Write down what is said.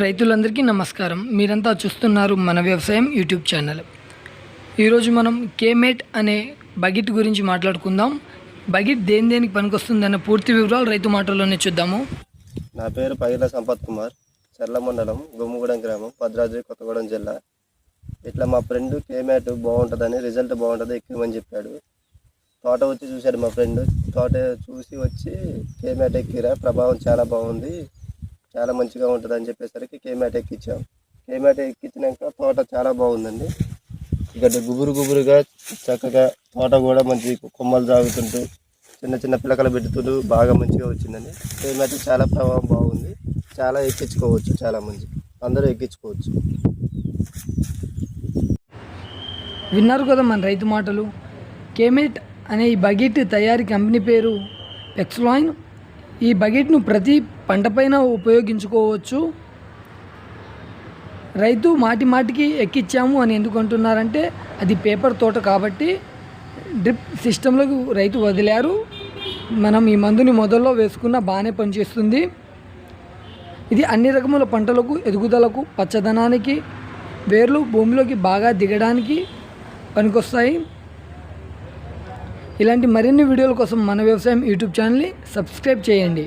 రైతులందరికీ నమస్కారం. మీరంతా చూస్తున్నారు మన వ్యవసాయం యూట్యూబ్ ఛానల్. ఈరోజు మనం కేమేట్ అనే బకెట్ గురించి మాట్లాడుకుందాం. బకెట్ దేని దేనికి పనికొస్తుందన్న పూర్తి వివరాలు రైతు మాటల్లోనే చూద్దాము. నా పేరు పగిల సంపత్ కుమార్ చర్ల మండలం గుమ్మగూడెం గ్రామం భద్రాద్రి కొత్తగూడెం జిల్లా. ఇట్లా మా ఫ్రెండ్ కేమేట్ బాగుంటుందని రిజల్ట్ బాగుంటుంది ఎక్కువని చెప్పాడు. తోట వచ్చి చూశాడు మా ఫ్రెండ్. తోట చూసి వచ్చి కేమేట్ ఎక్కిరా ప్రభావం చాలా బాగుంది. చాలా మంచిగా ఉంటుంది అని చెప్పేసరికి కేమ్యాట్ ఎక్కించాం కేమ్యాట్ ఎక్కించినాక తోట చాలా బాగుందండి. ఇక్కడ గుబురు గుబురుగా చక్కగా తోట కూడా మంచి కొమ్మలు సాగుతుంటూ చిన్న చిన్న పిలకలు పెడుతుంటూ బాగా మంచిగా వచ్చిందండి. కేమ్యాట్ చాలా ప్రభావం బాగుంది. చాలా ఎక్కించుకోవచ్చు చాలా మంచి అందరూ ఎక్కించుకోవచ్చు. విన్నారు కదా మన రైతు మాటలు? కేమేట్ అనే ఈ బకెట్ తయారీ కంపెనీ పేరు పెక్స్లాయిన్ ఈ బకెట్ను ప్రతి పంటపైన ఉపయోగించుకోవచ్చు. రైతు మాటి మాటికి ఎక్కిచ్చాము అని ఎందుకు అంటున్నారంటే అది పేపర్ తోట కాబట్టి డ్రిప్ సిస్టంలోకి రైతు వదిలారు. మనం ఈ మందుని మొదల్లో వేసుకున్న బాగానే పనిచేస్తుంది. ఇది అన్ని రకముల పంటలకు ఎదుగుదలకు పచ్చదనానికి వేర్లు భూమిలోకి బాగా దిగడానికి పనికొస్తాయి. ఇలాంటి మరిన్ని వీడియోల కోసం మన వ్యవసాయం యూట్యూబ్ ఛానల్ని సబ్స్క్రైబ్ చేయండి.